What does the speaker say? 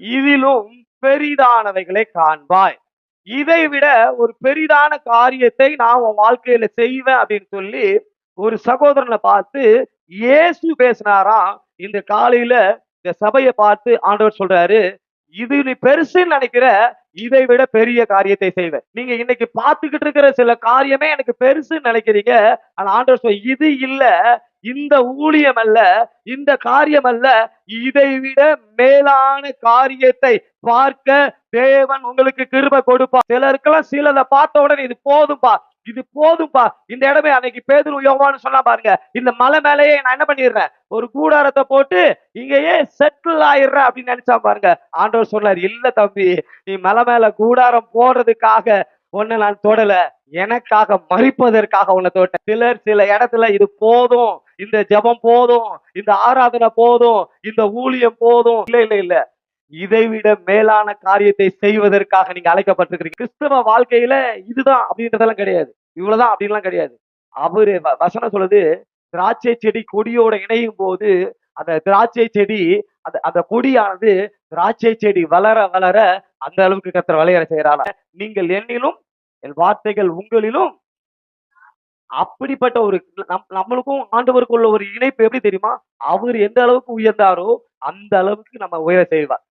இதிலும் பெரிதானவைகளை காண்பாய். இதை விட ஒரு பெரிதான காரியத்தை நான் உன் வாழ்க்கையில செய்வேன் அப்படின்னு சொல்லி ஒரு சகோதரனை பார்த்து இயேசு பேசினாராம் இந்த காலையில இந்த சபையை பார்த்து ஆண்டவர் சொல்றாரு இது நீ பெருசுன்னு நினைக்கிற இதை விட பெரிய காரியத்தை செய்வேன். நீங்க இன்னைக்கு பார்த்துக்கிட்டு இருக்கிற சில காரியமே எனக்கு பெருசுன்னு நினைக்கிறீங்க. ஆனா ஆண்டவர் சொல் இது இல்ல இந்த ஊழியம் அல்ல இந்த காரியம் அல்ல இதை விட மேலான காரியத்தை பார்க்க தேவன் உங்களுக்கு கிருப கொடுப்பா. சிலருக்கெல்லாம் சிலதை பார்த்த உடனே இது போதும்பா இது போதும்பா. இந்த இடமே அன்னைக்கு பேதுரு யோவான்னு சொன்னா பாருங்க இந்த மலை மேலேயே நான் என்ன பண்ணிடுறேன்? ஒரு கூடாரத்தை போட்டு இங்கேயே செட்டில் ஆயிடுறேன் அப்படின்னு நினைச்சா பாருங்க. ஆண்டவர் சொன்னார் இல்ல தம்பி நீ மலை மேல கூடாரம் போடுறதுக்காக ஒன்னு நான் தொடல எனக்காக மறிப்பதற்காக உன்னை தொட்டேன். சிலர் சில இடத்துல இது போதும். இந்த ஜெபம் போதும் இந்த ஆராதனை போதும் இந்த ஊழியம் போதும். இல்ல இல்ல இல்ல. இதை விட மேலான காரியத்தை செய்வதற்காக நீங்க அழைக்கப்பட்டிருக்கிறீங்க. கிறிஸ்தவ வாழ்க்கையில இதுதான் அப்படின்றதெல்லாம் கிடையாது. இவ்வளவுதான் அப்படின்லாம் கிடையாது. அவரு வ- வசனம் சொல்லுது திராட்சை செடி கொடியோட இணையும் போது அந்த திராட்சை செடி அந்த அந்த கொடியானது திராட்சை செடி வளர வளர அந்த அளவுக்கு கத்திர வளையற செய்யறாங்க நீங்கள் என்னிலும் என் வார்த்தைகள் உங்களிலும் அப்படிப்பட்ட ஒரு நம்- நம்மளுக்கும் ஆண்டவருக்குள்ள ஒரு இணைப்பு எப்படி தெரியுமா? அவர் எந்த அளவுக்கு உயர்ந்தாரோ அந்த அளவுக்கு நம்ம உயர செய்வார்.